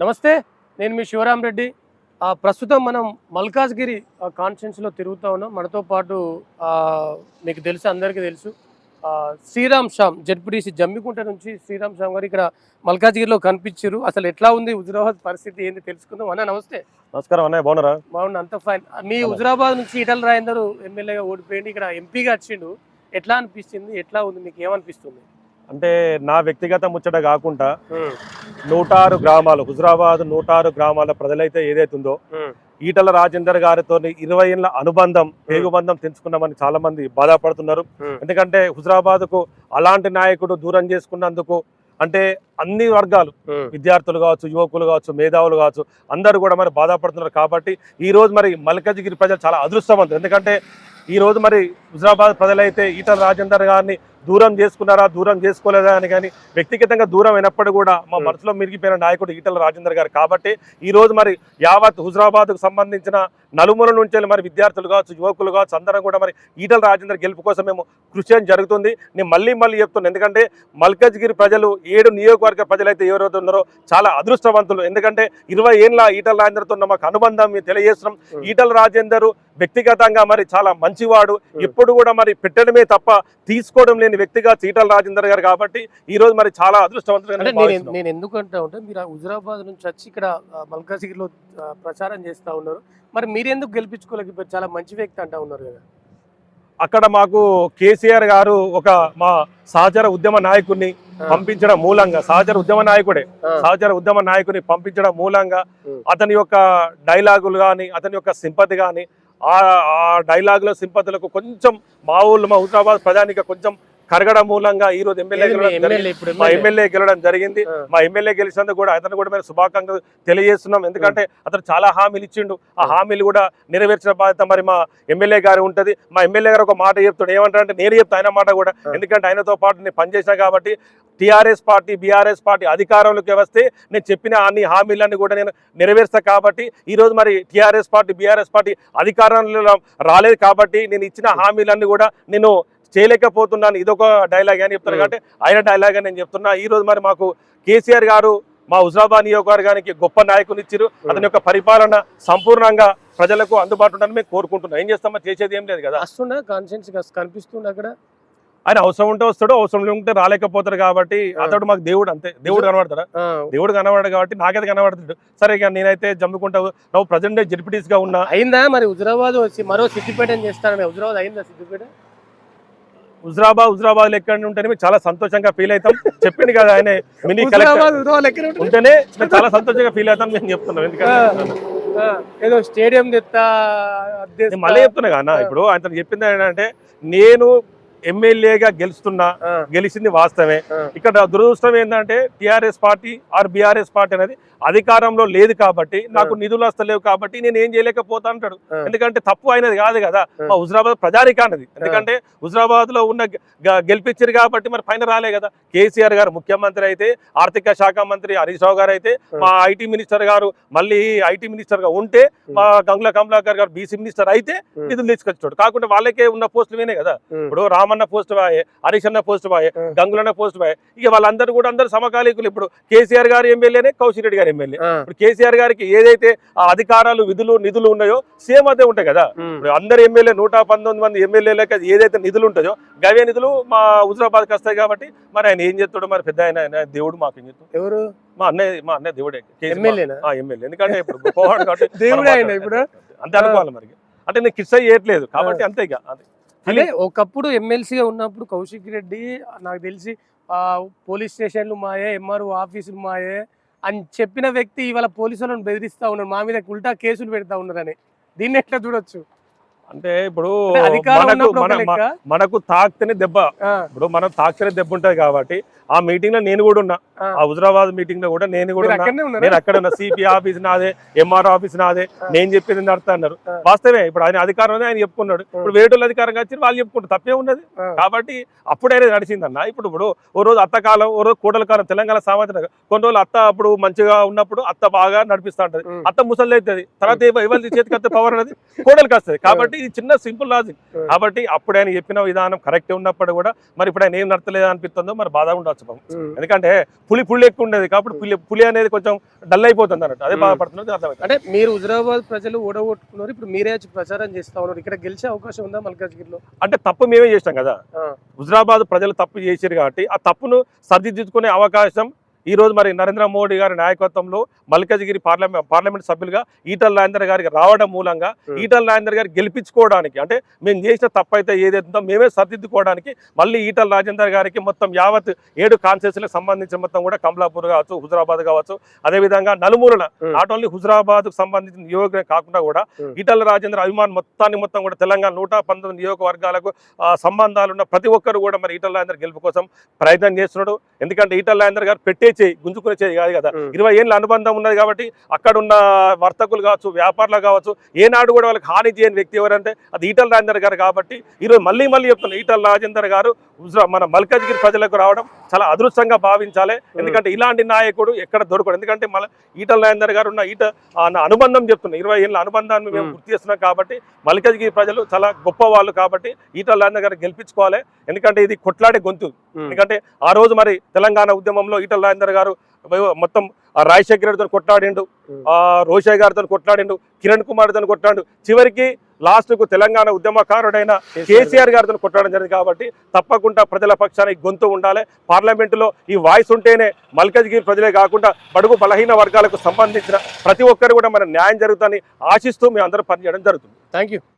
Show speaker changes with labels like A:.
A: నమస్తే నేను మీ శివరాం రెడ్డి. ప్రస్తుతం మనం మల్కాజ్గిరి కాన్ఫరెన్స్లో తిరుగుతూ ఉన్నాం. మనతో పాటు మీకు తెలుసు అందరికీ తెలుసు. శ్రీరామ్ శ్యామ్ జడ్పీటీసీ జమ్మికుంట నుంచి శ్రీరామ్ శ్యామ్ గారు ఇక్కడ మల్కాజ్గిరిలో కనిపించారు. అసలు ఎట్లా ఉంది హుజురాబాద్ పరిస్థితి ఏంది తెలుసుకుందాం. అన్న నమస్తే.
B: నమస్కారం అన్నయ్య బాగున్నారా?
A: బాగుంది అంత ఫైన్. మీ హుజురాబాద్ నుంచి ఈటల రాజేందర్ ఎమ్మెల్యేగా ఓడిపోయింది ఇక్కడ ఎంపీగా వచ్చిండు. ఎట్లా అనిపిస్తుంది? ఎట్లా ఉంది? మీకు ఏమనిపిస్తుంది?
B: అంటే నా వ్యక్తిగత ముచ్చట కాకుండా నూటారు గ్రామాలు హుజరాబాద్ నూటారు గ్రామాల ప్రజలైతే ఏదైతే ఉందో ఈటల రాజేందర్ గారితో ఇరవై ఏళ్ళ అనుబంధం పేగుబంధం తెంచుకున్నామని చాలా మంది బాధపడుతున్నారు ఎందుకంటే హుజరాబాద్కు అలాంటి నాయకుడు దూరం చేసుకున్నందుకు అంటే అన్ని వర్గాలు విద్యార్థులు కావచ్చు యువకులు కావచ్చు మేధావులు కావచ్చు అందరూ కూడా మరి బాధపడుతున్నారు కాబట్టి ఈ రోజు మరి మల్కజ్గిరి ప్రజలు చాలా అదృష్టవంతులు. ఎందుకంటే ఈ రోజు మరి హుజరాబాద్ ప్రజలైతే ఈటల రాజేందర్ గారిని దూరం చేసుకున్నారా దూరం చేసుకోలేదా అని కానీ వ్యక్తిగతంగా దూరం అయినప్పుడు కూడా మా. మనసులో మిరిగిపోయిన నాయకుడు ఈటల రాజేందర్ గారు కాబట్టి ఈ రోజు మరి యావత్ హుజరాబాద్కు సంబంధించిన నలుమూల నుంచి మరి విద్యార్థులు కావచ్చు యువకులు కావచ్చు అందరం కూడా మరి ఈటల రాజేందర్ గెలుపు కోసం మేము కృషి చేయడం జరుగుతుంది. నేను మళ్ళీ మళ్ళీ చెప్తున్నాను ఎందుకంటే మల్కజ్గిరి ప్రజలు ఏడు నియోజకవర్గ ప్రజలైతే ఎవరైతే ఉన్నారో చాలా అదృష్టవంతులు. ఎందుకంటే ఇరవై ఏళ్ళ ఈటల రాజేందర్తో ఉన్న మాకు అనుబంధం మేము తెలియజేస్తున్నాం. ఈటల రాజేందర్ వ్యక్తిగతంగా మరి చాలా మంచివాడు. ఎప్పుడు కూడా మరి పెట్టడమే తప్ప తీసుకోవడం లేని వ్యక్తిగా ఈటల రాజేందర్ గారు కాబట్టి ఈ రోజు మరి చాలా అదృష్టవంతులుగా
A: అంటే
B: నేను
A: ఉంటే మీరు హుజురాబాద్ నుంచి వచ్చి ఇక్కడ మల్కాజిగిరిలో ప్రచారం చేస్తా ఉన్నారు. మరి మీరు ఎందుకు గెలిపించుకోలేకపోయారు చాలా మంచి వ్యక్తి అంటా ఉన్నారు కదా.
B: అక్కడ మాకు కేసీఆర్ గారు ఒక మా సహచర ఉద్యమ నాయకుడిని పంపించడం మూలంగా సహచర ఉద్యమ నాయకుడే. సహచర ఉద్యమ నాయకుని పంపించడం మూలంగా. అతని యొక్క డైలాగులు కానీ అతని యొక్క సింపతి కానీ ఆ ఆ డైలాగుల సింపతులకు కొంచెం మా ఊళ్ళో మా హుజరాబాద్ ప్రజానికి కొంచెం కరగడం మూలంగా ఈ రోజు ఎమ్మెల్యే
A: మీ
B: గెలవడం జరిగింది.
A: ఎమ్మెల్యే?
B: గెలవడం జరిగింది. మా ఎమ్మెల్యే గెలిచినందుకు కూడా అతను కూడా మేము శుభాకాంక్షలు తెలియజేస్తున్నాం. ఎందుకంటే అతను చాలా హామీలు ఇచ్చిండు. ఆ హామీలు కూడా నెరవేర్చిన బాధ్యత మరి మా ఎమ్మెల్యే గారు ఉంటది. మా ఎమ్మెల్యే గారు ఒక మాట చెప్తాడు. ఏమంటారంటే నేను చెప్తా ఆయన మాట కూడా. ఎందుకంటే ఆయనతో పాటు నేను పనిచేసిన కాబట్టి టీఆర్ఎస్ పార్టీ బీఆర్ఎస్ పార్టీ అధికారంలోకి వస్తే నేను చెప్పిన అన్ని హామీలన్నీ కూడా నేను నెరవేర్స్తా కాబట్టి ఈ రోజు మరి టీఆర్ఎస్ పార్టీ బీఆర్ఎస్ పార్టీ అధికారంలో రాలేదు కాబట్టి నేను ఇచ్చిన హామీలన్నీ కూడా నేను చేయలేకపోతున్నాను. ఇదొక డైలాగ్ అని చెప్తాను
A: ఉం.
B: కాబట్టి ఆయన డైలాగ్ అని నేను చెప్తున్నా. ఈ రోజు మరి మాకు కేసీఆర్ గారు మా హుజరాబాద్ నియోజకవర్గానికి గొప్ప నాయకుని ఇచ్చారు అతని యొక్క పరిపాలన సంపూర్ణంగా ప్రజలకు అందుబాటులో ఉండాలని మేము కోరుకుంటున్నాం. ఏం చేస్తామో చేసేది ఏం లేదు కదా.
A: వస్తుండ? కాన్షియన్స్ కనిపిస్తుండ అక్కడ?
B: ఆయన అవసరం ఉంటే వస్తాడు అవసరం ఉంటే రాలేకపోతాడు కాబట్టి. అతడు మాకు దేవుడు అంతే. దేవుడు కనబడతారా
A: ఆ,
B: దేవుడు కనబడాడు కాబట్టి నాకైతే కనబడుతుంది సరే ఇక నేనైతే జమ్ముకుంటా. నువ్వు ప్రజెంట్ జడ్పీటీస్గా ఉన్నా.
A: అయిందా మరి హుజురాబాద్ వచ్చి మరో సిద్దిపేట చేస్తానని? హుజురాబాద్ అయిందా సిద్దిపేట?
B: హుజరాబాద్ హుజరాబాద్ లెక్క ఉంటేనే మేము చాలా సంతోషంగా ఫీల్ అవుతాం. చెప్పింది కదా ఆయన మినీ కలెక్టర్? ఉంటేనే మేము చాలా సంతోషంగా ఫీల్ అవుతాం మేము చెప్తున్నాం. ఎందుకంటే
A: ఏదో స్టేడియం తెస్తా
B: నేను మళ్ళీ చెప్తున్నా కదా ఇప్పుడు ఆయన చెప్పింది ఏంటంటే నేను ఎమ్మెల్యేగా గెలుస్తున్నా గెలిచింది వాస్తవమే. ఇక్కడ దురదృష్టం ఏంటంటే TRS party or BRS party అనేది అధికారంలో లేదు కాబట్టి నాకు నిధులు వస్తలేవు కాబట్టి నేను ఏం చేయలేకపోతా అంటాడు. ఎందుకంటే తప్పు అయినది కాదు కదా. మా హుజరాబాద్ ప్రజానికా అన్నది ఎందుకంటే హుజరాబాద్లో ఉన్న గెలిపించారు కాబట్టి మరి పైన రాలే కదా కేసీఆర్ గారు ముఖ్యమంత్రి అయితే ఆర్థిక శాఖ మంత్రి హరీష్ రావు గారు అయితే. మా ఐటీ మినిస్టర్ గారు మళ్ళీ ఐటీ మినిస్టర్గా ఉంటే మా గంగుల కమలాకర్ గారు బీసీ మినిస్టర్ అయితే. నిధులు తీసుకొచ్చాడు కాకుండా వాళ్ళకే ఉన్న పోస్టులు వినే కదా. ఇప్పుడు రామన్న పోస్ట్ బాయే హరీష్ అన్న పోస్ట్ బాయే. గంగులన్న పోస్ట్ బాయే ఇక వాళ్ళందరూ కూడా అందరూ సమకాలీకులు ఇప్పుడు కేసీఆర్ గారు ఎమ్మెల్యేనే కౌశిక్ రెడ్డి గారు ఎమ్మెల్యే.
A: ఆ,
B: ఇప్పుడు కేసీఆర్ గారికి ఏదైతే ఆ అధికారాలు విధులు నిధులు ఉన్నాయో సేమ్ అదే ఉంటాయి కదా. ఇప్పుడు అందరు ఎమ్మెల్యే నూట పంతొమ్మిది మంది ఎమ్మెల్యేలకి ఏదైతే నిధులు ఉంటాయో గవే నిధులు మా హుజరాబాద్కి వస్తాయి కాబట్టి మరి ఆయన ఏం చేస్తాడు మరి పెద్ద ఆయన ఆయన దేవుడు మాకు ఏం చేస్తాడు?
A: ఎవరు?
B: మా అన్నయ్య మా అన్నయ్య దేవుడే ఎమ్మెల్యే. ఎందుకంటే ఇప్పుడు గొప్పవాడు కాబట్టి
A: దేవుడే ఆయన. ఇప్పుడు?
B: అంతే అనుకోవాలి మరి. అంటే నేను కిస్ చేయట్లేదు కాబట్టి అంతే ఇక అది
A: అంటే ఒకప్పుడు ఎమ్మెల్సీగా ఉన్నప్పుడు కౌశిక్ రెడ్డి నాకు తెలిసి ఆ పోలీస్ స్టేషన్లు మాయే ఎంఆర్ఓ ఆఫీసులు మాయే అని చెప్పిన వ్యక్తి ఇవాళ పోలీసులను బెదిరిస్తూ బెదిరిస్తా ఉన్నారు మా మీద ఉల్టా కేసులు పెడతా ఉన్నారని. దీన్ని ఎట్లా చూడొచ్చు?
B: అంటే ఇప్పుడు మనకు మనకు తాకితేనే దెబ్బ. ఇప్పుడు మనం తాకితేనే దెబ్బ ఉంటది కాబట్టి ఆ మీటింగ్లో నేను కూడా ఉన్నా.
A: ఆ.
B: హుజరాబాద్ మీటింగ్లో కూడా నేను కూడా? నేను అక్కడ ఉన్న. సిపి ఆఫీస్ నాదే ఎంఆర్ ఆఫీస్ నాదే. నేను చెప్పింది నడుతా అన్నారు. వాస్తవే ఇప్పుడు ఆయన అధికారం ఆయన చెప్పుకున్నాడు. ఇప్పుడు వేటోళ్ళు అధికారం వచ్చి వాళ్ళు చెప్పుకుంటారు. తప్పే ఉన్నది. కాబట్టి అప్పుడైనా నడిచిందన్న. ఇప్పుడు ఇప్పుడు ఓ రోజు అత్త కాలం ఓ రోజు కూడల కాలం తెలంగాణ సామాజిక కొన్ని రోజులు అత్త అప్పుడు మంచిగా ఉన్నప్పుడు అత్త బాగా నడిపిస్తా ఉంటది. అత్త ముసలి అవుతుంది. తర్వాత ఎవరి చేతికి వస్తే పవర్ అనేది కోడలికి వస్తుంది. కాబట్టి ఇది చిన్న సింపుల్ లాజిక్. కాబట్టి అప్పుడు ఆయన చెప్పిన విధానం కరెక్ట్ ఉన్నప్పుడు కూడా మరి ఇప్పుడు ఆయన ఏం నడతలేదు అనిపిస్తుందో మరి బాధ ఉండొచ్చు పాపం. ఎందుకంటే పులి పులి ఎక్కువ ఉండేది కాబట్టి పులి పులి అనేది కొంచెం డల్ అయిపోతుంది అన్నట్టు. అదే. బాధపడుతున్నది అర్థమైంది
A: అంటే మీరు హుజరాబాద్ ప్రజలు ఓడగొట్టుకున్నారు ఇప్పుడు మీరే ప్రచారం చేస్తా ఉన్నారు ఇక్కడ గెలిచే అవకాశం ఉందా మల్కాజ్గిరిలో?
B: అంటే తప్పు మేమే చేస్తాం కదా. హుజరాబాద్ ప్రజలు తప్పు చేశారు కాబట్టి ఆ తప్పును సరిదిద్దుకునే అవకాశం ఈ రోజు మరి నరేంద్ర మోడీ గారి నాయకత్వంలో మల్కజ్గిరి పార్లమెంట్ పార్లమెంట్ సభ్యులుగా ఈటల రాజేందర్ గారికి రావడం మూలంగా
A: Hmm.
B: ఈటల రాజేందర్ గారికి గెలిపించుకోవడానికి అంటే మేము చేసిన తప్పు అయితే ఏదైతుందో మేమే సరిదిద్దుకోవడానికి మళ్ళీ ఈటల రాజేందర్ గారికి మొత్తం యావత్ ఏడు కాన్స్టిట్యూన్సీలకు సంబంధించిన మొత్తం కూడా కమలాపూర్ కావచ్చు హుజరాబాద్ కావచ్చు అదేవిధంగా నలుమూలన
A: Hmm.
B: నాట్ ఓన్లీ హుజరాబాద్కు సంబంధించిన నియోజకవర్గం కాకుండా కూడా
A: Hmm.
B: ఈటల రాజేంద్ర అభిమాన్ మొత్తాన్ని మొత్తం కూడా తెలంగాణ నూట పంతొమ్మిది నియోజకవర్గాలకు ఆ, సంబంధాలు ఉన్న ప్రతి ఒక్కరు కూడా మరి ఈటల రాజేందర్ గెలుపు కోసం ప్రయత్నం చేస్తున్నాడు ఎందుకంటే ఈటల రాజేందర్ గారు పెట్టే చేయి గుంజుకునే చేయి కాదు కదా. ఇరవై ఏళ్ళ అనుబంధం ఉన్నది కాబట్టి అక్కడ ఉన్న వర్తకులు కావచ్చు వ్యాపారులు కావచ్చు ఏనాడు కూడా వాళ్ళకి హాని చేయని వ్యక్తి ఎవరంటే అది ఈటల రాజేందర్ గారు కాబట్టి ఈరోజు మళ్ళీ మళ్ళీ చెప్తున్నా ఈటల రాజేందర్ గారు మన మల్కాజ్గిరి ప్రజలకు రావడం చాలా అదృష్టంగా భావించాలి. ఎందుకంటే ఇలాంటి నాయకుడు ఎక్కడ దొరకడు. ఎందుకంటే మన ఈటల రాజేందర్ గారు ఉన్న ఈట అనుబంధం చెప్తున్నా ఇరవై ఏళ్ళ అనుబంధాన్ని మేము. గుర్తు చేస్తున్నాం కాబట్టి మల్కాజ్గిరి ప్రజలు చాలా గొప్ప వాళ్ళు కాబట్టి ఈటల రాజేందర్ గారు గెలిపించుకోవాలి. ఎందుకంటే ఇది కొట్లాడే గొంతు. ఎందుకంటే ఆ రోజు మరి తెలంగాణ ఉద్యమంలో ఈటల రాజేందర్ గారు మొత్తం రాజశేఖర రెడ్డితో కొట్లాడిండు. ఆ రోషయ్య గారితో కొట్లాడిండు కిరణ్ కుమార్తో కొట్లాడు చివరికి లాస్ట్కు తెలంగాణ ఉద్యమకారుడైన కేసీఆర్ గారితో కొట్టడం జరిగింది కాబట్టి తప్పకుండా ప్రజల పక్షానికి గొంతు ఉండాలి. పార్లమెంటులో ఈ వాయిస్ ఉంటేనే మల్కజ్గిరి ప్రజలే కాకుండా బడుగు బలహీన వర్గాలకు సంబంధించిన ప్రతి ఒక్కరు కూడా మన న్యాయం జరుగుతుందని ఆశిస్తూ మేము అందరూ పనిచేయడం జరుగుతుంది.
A: Thank you